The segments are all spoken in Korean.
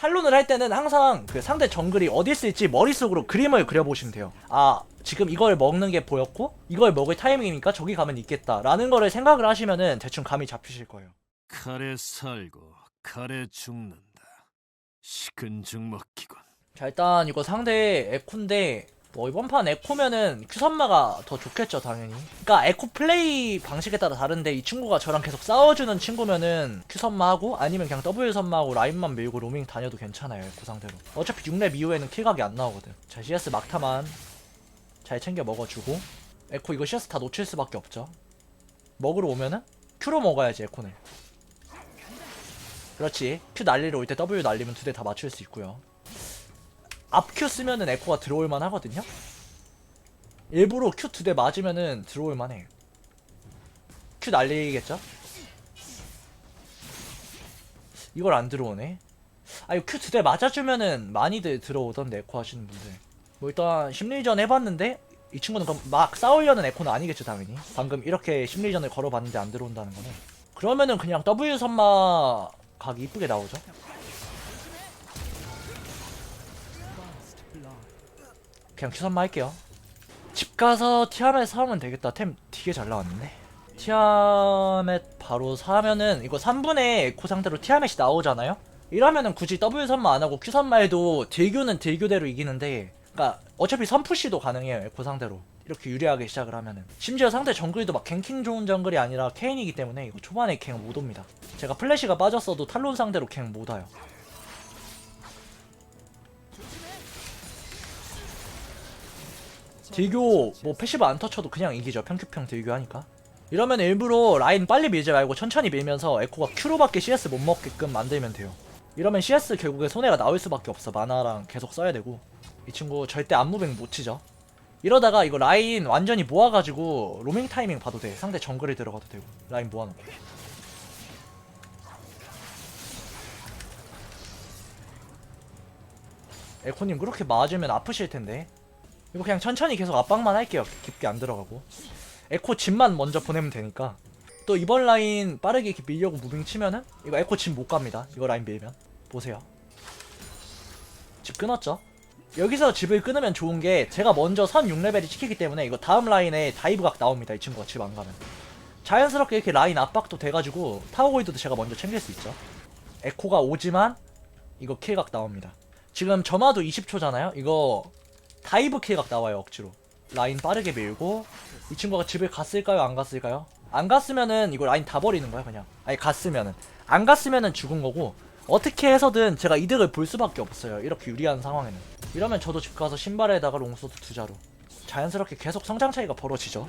탈론을 할 때는 항상 그 상대 정글이 어디 있을지 머릿속으로 그림을 그려보시면 돼요. 아, 지금 이걸 먹는 게 보였고, 이걸 먹을 타이밍이니까 저기 가면 있겠다. 라는 거를 생각을 하시면은 대충 감이 잡히실 거예요. 칼에 살고 칼에 죽는다. 식은 죽 먹기군. 자, 일단 이거 상대 에코인데, 뭐 이번 판 에코면은 큐선마가 더 좋겠죠, 당연히. 그러니까 에코 플레이 방식에 따라 다른데 이 친구가 저랑 계속 싸워주는 친구면은 큐선마하고 아니면 그냥 W 선마하고 라인만 밀고 로밍 다녀도 괜찮아요, 에코 상대로. 어차피 6렙 이후에는 킬각이 안 나오거든. 자, CS 막타만 잘 챙겨 먹어주고 에코 이거 CS 다 놓칠 수밖에 없죠. 먹으러 오면은 큐로 먹어야지 에코는. 그렇지. 큐 날리러 올 때 W 날리면 두 대 다 맞출 수 있고요. 앞큐 쓰면은 에코가 들어올만 하거든요. 일부러 큐 두 대 맞으면은 들어올만 해. 큐 날리겠죠? 이걸 안 들어오네. 아 이거 큐 두 대 맞아주면은 많이들 들어오던데 에코 하시는 분들. 뭐 일단 심리전 해봤는데 이 친구는 그럼 막 싸우려는 에코는 아니겠죠 당연히. 방금 이렇게 심리전을 걸어봤는데 안 들어온다는 거는. 그러면은 그냥 W 선마 각이 이쁘게 나오죠. 그냥 큐선마 할게요. 집 가서 티아멧 사오면 되겠다. 템 되게 잘 나왔는데. 티아멧 바로 사면은 이거 3분의 에코 상태로 티아멧이 나오잖아요? 이러면은 굳이 W 선마 안 하고 Q 선마 해도 딜교는 딜교대로 이기는데 그니까 어차피 선푸시도 가능해요 에코 상대로 이렇게 유리하게 시작을 하면은 심지어 상대 정글도 막 갱킹 좋은 정글이 아니라 케인이기 때문에 이거 초반에 갱 못 옵니다 제가 플래시가 빠졌어도 탈론 상대로 갱 못 와요 딜교 뭐 패시브 안 터쳐도 그냥 이기죠. 평큐평 딜교 하니까. 이러면 일부러 라인 빨리 밀지 말고 천천히 밀면서 에코가 Q로밖에 CS 못 먹게끔 만들면 돼요. 이러면 CS 결국에 손해가 나올 수밖에 없어. 마나랑 계속 써야 되고. 이 친구 절대 안무빙 못 치죠. 이러다가 이거 라인 완전히 모아가지고 로밍 타이밍 봐도 돼. 상대 정글에 들어가도 되고. 라인 모아놓고. 에코님 그렇게 맞으면 아프실 텐데 이거 그냥 천천히 계속 압박만 할게요. 깊게 안 들어가고. 에코 집만 먼저 보내면 되니까. 또 이번 라인 빠르게 밀려고 무빙 치면은 이거 에코 집 못 갑니다. 이거 라인 밀면. 보세요. 집 끊었죠? 여기서 집을 끊으면 좋은 게 제가 먼저 선 6레벨이 찍히기 때문에 이거 다음 라인에 다이브각 나옵니다. 이 친구가 집 안 가면. 자연스럽게 이렇게 라인 압박도 돼가지고 타워골드도 제가 먼저 챙길 수 있죠. 에코가 오지만 이거 킬각 나옵니다. 지금 점화도 20초잖아요? 이거 다이브 킬각 나와요 억지로. 라인 빠르게 밀고. 이 친구가 집을 갔을까요 안 갔을까요? 안 갔으면은 이거 라인 다 버리는 거야 그냥. 아니 갔으면은. 안 갔으면은 죽은 거고 어떻게 해서든 제가 이득을 볼 수밖에 없어요 이렇게 유리한 상황에는. 이러면 저도 집 가서 신발에다가 롱소드 투자로 자연스럽게 계속 성장 차이가 벌어지죠.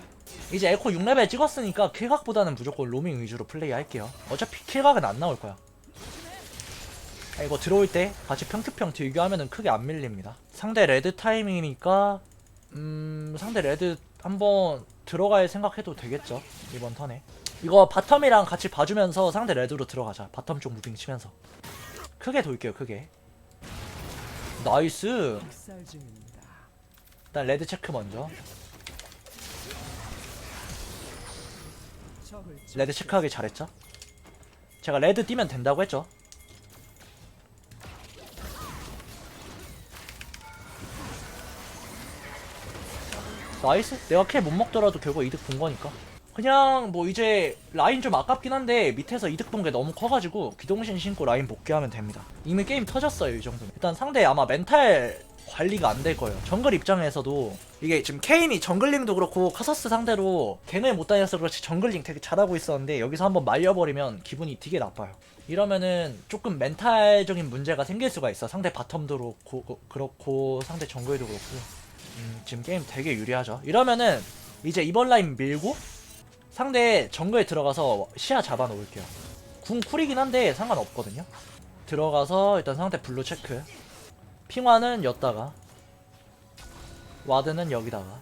이제 에코 6레벨 찍었으니까 킬각보다는 무조건 로밍 위주로 플레이 할게요. 어차피 킬각은 안 나올 거야. 아, 이거 들어올 때 같이 평큐평 딜교하면은 크게 안 밀립니다. 상대 레드 타이밍이니까 음 상대 레드 한번 들어갈 생각해도 되겠죠 이번 턴에. 이거 바텀이랑 같이 봐주면서 상대 레드로 들어가자. 바텀 쪽 무빙 치면서. 크게 돌게요 크게. 나이스! 일단 레드 체크 먼저. 레드 체크하기 잘했죠? 제가 레드 뛰면 된다고 했죠 나이스. 내가 캐 못 먹더라도 결국 이득 본 거니까. 그냥 뭐 이제 라인 좀 아깝긴 한데 밑에서 이득 본 게 너무 커가지고 기동신 신고 라인 복귀하면 됩니다. 이미 게임 터졌어요 이 정도면. 일단 상대 아마 멘탈 관리가 안 될 거예요. 정글 입장에서도 이게 지금 케인이 정글링도 그렇고 카서스 상대로 갱을 못 다녀서 그렇지 정글링 되게 잘하고 있었는데 여기서 한번 말려버리면 기분이 되게 나빠요. 이러면은 조금 멘탈적인 문제가 생길 수가 있어. 상대 바텀도 그렇고, 그렇고 상대 정글도 그렇고 음, 지금 게임 되게 유리하죠. 이러면은 이제 이번 라인 밀고 상대 정글에 들어가서 시야 잡아 놓을게요. 궁 쿨이긴 한데 상관없거든요. 들어가서 일단 상대 블루 체크. 핑화는 였다가 와드는 여기다가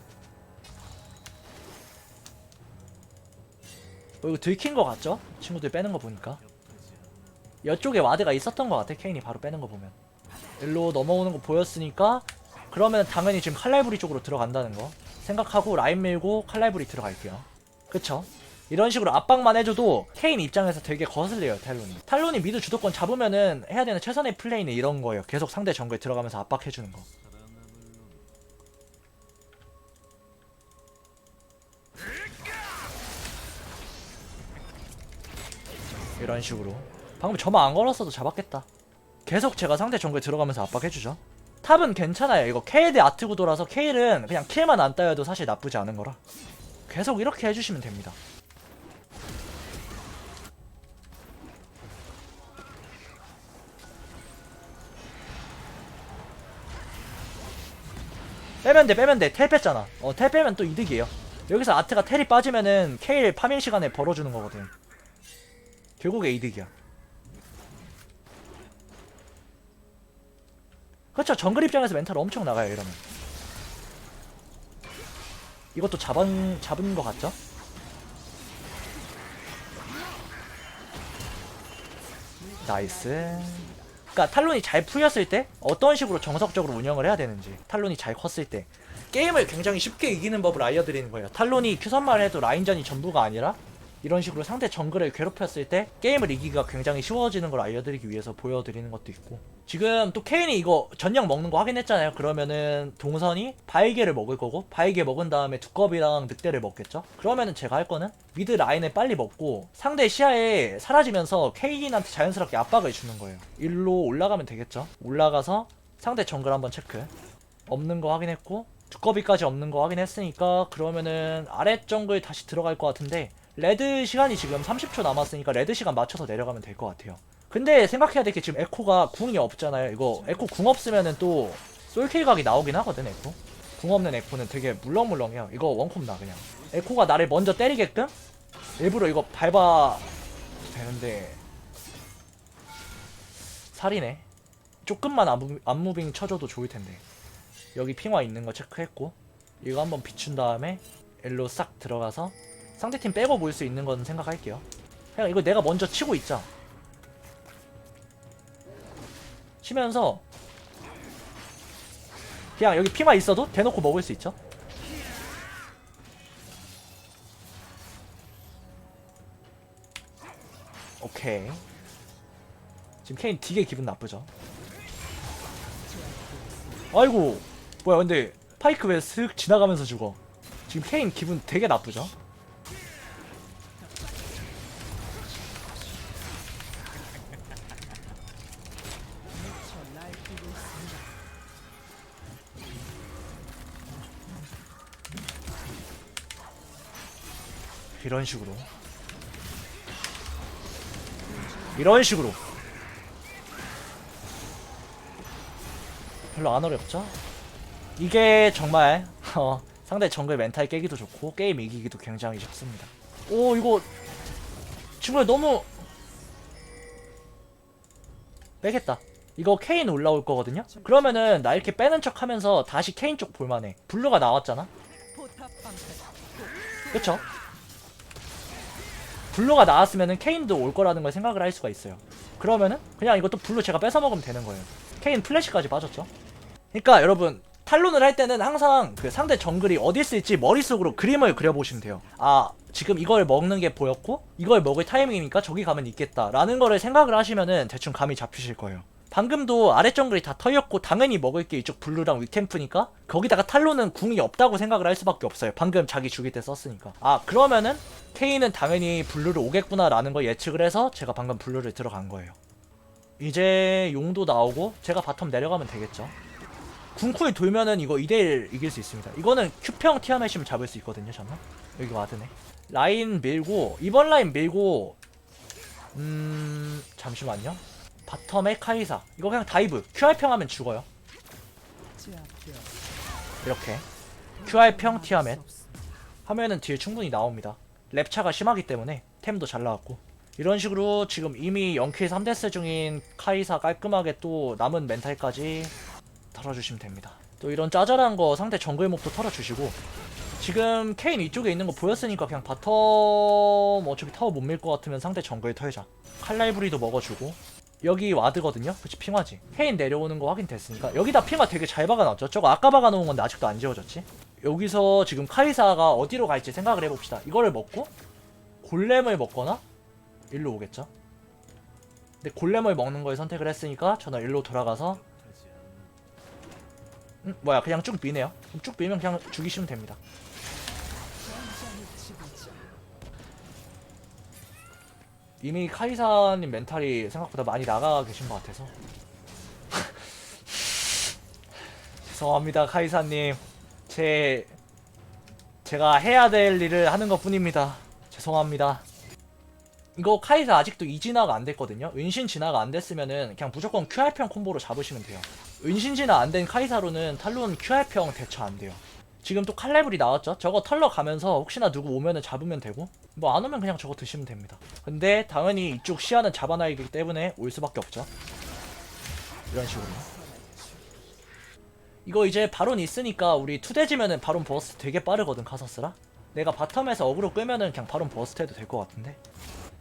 어, 이거 들킨 거 같죠? 친구들 빼는 거 보니까 이쪽에 와드가 있었던 거 같아 케인이 바로 빼는 거 보면 일로 넘어오는 거 보였으니까 그러면 당연히 지금 칼날부리 쪽으로 들어간다는 거 생각하고 라인 밀고 칼날부리 들어갈게요. 그쵸? 이런 식으로 압박만 해줘도 케인 입장에서 되게 거슬려요 탈론이. 탈론이 미드 주도권 잡으면은 해야 되는 최선의 플레이는 이런 거예요. 계속 상대 정글에 들어가면서 압박해주는 거. 이런 식으로. 방금 저만 안 걸었어도 잡았겠다. 계속 제가 상대 정글 들어가면서 압박해주죠 탑은 괜찮아요. 이거 K대 아트 구도라서 K는 그냥 킬만 안 따여도 사실 나쁘지 않은 거라. 계속 이렇게 해주시면 됩니다. 빼면 돼 빼면 돼텔 뺐잖아. 어텔 빼면 또 이득이에요. 여기서 아트가 텔이 빠지면은 K 파밍 시간에 벌어주는 거거든. 결국에 이득이야 그렇죠. 정글 입장에서 멘탈 엄청 나가요 이러면. 이것도 잡은 잡은 거 같죠? 나이스. 그러니까 탈론이 잘 풀렸을 때 어떤 식으로 정석적으로 운영을 해야 되는지 탈론이 잘 컸을 때. 게임을 굉장히 쉽게 이기는 법을 알려드리는 거예요. 탈론이 큐선만 해도 라인전이 전부가 아니라 이런 식으로 상대 정글을 괴롭혔을 때 게임을 이기기가 굉장히 쉬워지는 걸 알려드리기 위해서 보여드리는 것도 있고. 지금 또 케인이 이거 전력 먹는 거 확인했잖아요. 그러면은 동선이 바이게를 먹을 거고 바이게 먹은 다음에 두꺼비랑 늑대를 먹겠죠? 그러면은 제가 할 거는 미드 라인을 빨리 먹고 상대 시야에 사라지면서 케인한테 자연스럽게 압박을 주는 거예요. 일로 올라가면 되겠죠? 올라가서 상대 정글 한번 체크. 없는 거 확인했고 두꺼비까지 없는 거 확인했으니까 그러면은 아래 정글 다시 들어갈 것 같은데 레드 시간이 지금 30초 남았으니까 레드 시간 맞춰서 내려가면 될 것 같아요. 근데 생각해야 될 게 지금 에코가 궁이 없잖아요. 이거 에코 궁 없으면은 또 솔킬 각이 나오긴 하거든 에코. 궁 없는 에코는 되게 물렁물렁해요. 이거 원콤 나 그냥. 에코가 나를 먼저 때리게끔 일부러 이거 밟아 되는데 살이네. 조금만 안무, 안무빙 쳐줘도 좋을 텐데. 여기 핑화 있는 거 체크했고 이거 한번 비춘 다음에 일로 싹 들어가서 상대팀 빼고 볼수 있는 건 생각할게요. 그냥 이거 내가 먼저 치고 있자. 치면서 그냥 여기 피만 있어도 대놓고 먹을 수 있죠. 오케이. 지금 케인 되게 기분 나쁘죠. 아이고 뭐야 근데 파이크 왜 슥 지나가면서 죽어? 지금 케인 기분 되게 나쁘죠? 이런 식으로 이런 식으로 별로 안 어렵죠? 이게 정말 어, 상대 정글 멘탈 깨기도 좋고 게임 이기기도 굉장히 쉽습니다. 오 이거 친구야 너무 빼겠다. 이거 케인 올라올 거거든요. 그러면은 나 이렇게 빼는 척 하면서 다시 케인 쪽 볼만해. 블루가 나왔잖아. 그쵸? 블루가 나왔으면은 케인도 올 거라는 걸 생각을 할 수가 있어요. 그러면은 그냥 이것도 블루 제가 뺏어 먹으면 되는 거예요. 케인 플래시까지 빠졌죠. 그러니까 여러분 탈론을 할 때는 항상 그 상대 정글이 어디 있을지 머릿속으로 그림을 그려보시면 돼요. 아 지금 이걸 먹는 게 보였고 이걸 먹을 타이밍이니까 저기 가면 있겠다 라는 거를 생각을 하시면은 대충 감이 잡히실 거예요. 방금도 아래 정글이 다 털렸고 당연히 먹을 게 이쪽 블루랑 위템프니까 거기다가 탈론은 궁이 없다고 생각을 할 수밖에 없어요. 방금 자기 죽일 때 썼으니까. 아 그러면은 케인은 당연히 블루를 오겠구나 라는 걸 예측을 해서 제가 방금 블루를 들어간 거예요. 이제 용도 나오고 제가 바텀 내려가면 되겠죠. 궁쿨 돌면은 이거 2대1 이길 수 있습니다. 이거는 큐평 티아메시면 잡을 수 있거든요, 저는. 여기 와드네. 라인 밀고, 이번 라인 밀고, 음, 잠시만요. 바텀에 카이사. 이거 그냥 다이브. QR평 하면 죽어요. 이렇게. QR평 티아멧. 하면은 딜 충분히 나옵니다. 랩차가 심하기 때문에 템도 잘 나왔고. 이런 식으로 지금 이미 0K 3데스 중인 카이사 깔끔하게 또 남은 멘탈까지 털어주시면 됩니다. 또 이런 짜잘한 거 상대 정글 몹도 털어주시고 지금 케인 이쪽에 있는 거 보였으니까 그냥 바텀 어차피 타워 못 밀 것 같으면 상대 정글 털자. 칼날부리도 먹어주고 여기 와드거든요. 그치 핑화지. 케인 내려오는 거 확인됐으니까 여기다 핑화 되게 잘 박아놨죠. 저거 아까 박아놓은 건데 아직도 안 지워졌지. 여기서 지금 카이사가 어디로 갈지 생각을 해봅시다. 이거를 먹고 골렘을 먹거나 일로 오겠죠. 근데 골렘을 먹는 걸 선택을 했으니까 저는 일로 돌아가서 음, 뭐야 그냥 쭉 미네요. 쭉 밀면 그냥 죽이시면 됩니다. 이미 카이사님 멘탈이 생각보다 많이 나가 계신 것 같아서. 죄송합니다 카이사님. 제 제가 해야 될 일을 하는 것 뿐입니다. 죄송합니다. 이거 카이사 아직도 이 진화가 안 됐거든요. 은신 진화가 안 됐으면은 그냥 무조건 QR평 콤보로 잡으시면 돼요. 은신 진화 안 된 카이사로는 탈론 QR평 대처 안 돼요 지금 또 칼레블이 나왔죠? 저거 털러 가면서 혹시나 누구 오면은 잡으면 되고 뭐 안 오면 그냥 저거 드시면 됩니다. 근데 당연히 이쪽 시야는 잡아놔야기 때문에 올 수밖에 없죠. 이런 식으로. 이거 이제 바론 있으니까 우리 투대지면은 바론 버스트 되게 빠르거든 카서스라. 내가 바텀에서 어그로 끄면은 그냥 바론 버스트 해도 될 것 같은데.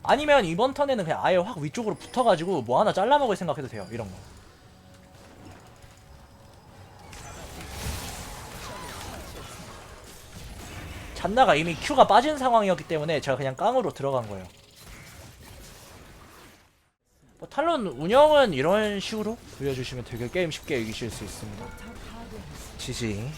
아니면 이번 턴에는 그냥 아예 확 위쪽으로 붙어가지고 뭐 하나 잘라먹을 생각해도 돼요 이런 거 잔나가 이미 Q가 빠진 상황이었기 때문에 제가 그냥 깡으로 들어간 거예요. 뭐 탈론 운영은 이런 식으로 돌려주시면 되게 게임 쉽게 이기실 수 있습니다. 지지